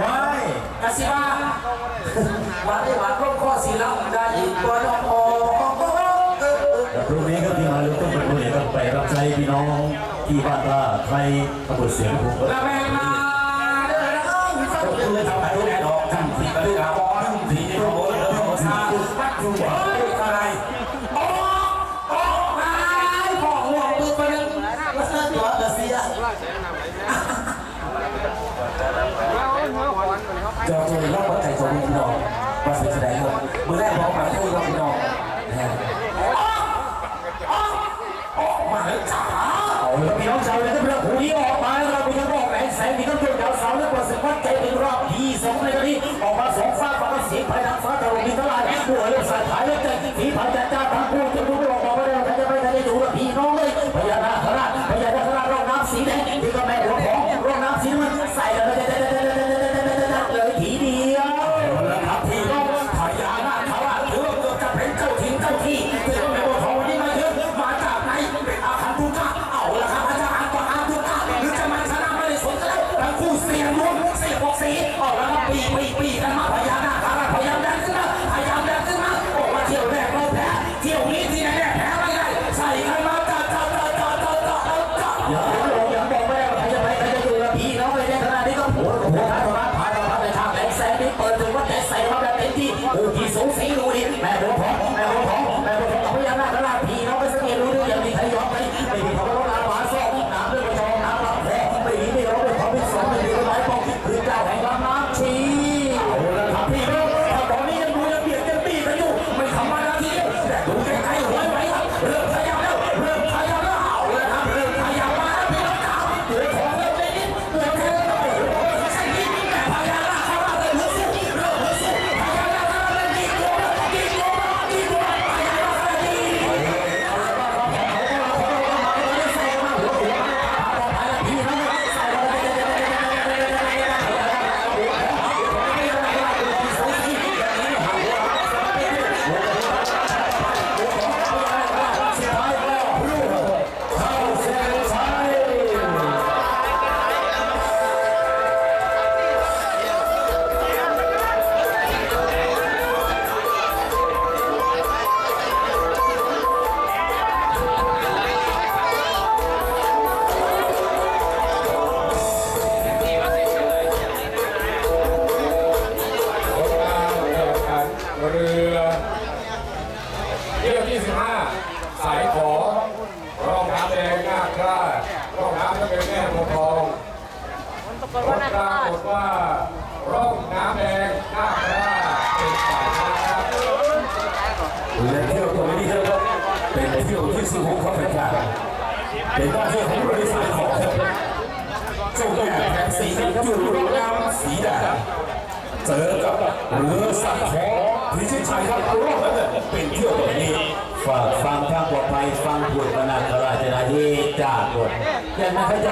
ว้ายกสิบาวันได้หวานร่มข้อสีเหล่าได้ยินตัวน้องโอพรุ่งนี้ก็ที่มาลุกต้องเป็นผู้เอกไปรับใช้พี่น้องที่บ้านท่าไทยตำบลเสียงภูมิระแวงมาเดินเข้าก็คือทำให้รู้แน่ดอกทำผิดก็ได้ครับทำผิน้อโลกซา มาช่วยแสดงหรับมือแรกร้องมาพูดว่าพี่น้องนะฮะออกมาแล้วจ้าเอาละพี่น้องชาวเลยก็เป็นหูนี้ออกมาแล้วเราไปยังบอกแหลแสงมีต้องเจอ ปรากฏว่าร่องน้ำแดงน้าพระราชเป็นฝ่ายชนะครับและเที่ยวตรงนี้เป็นเที่ยวที่สุขุมของแข่งขันเป็นบ้าของบร้าดนสีแดงเจอกับเรือสักงพิชิตชัยครับรอบนั้นเป็นเที่ยวตรงนี้ฝากฟังางปลอดภัยฟังบทบรรณาคราชนาทีจากบทยันนะครับ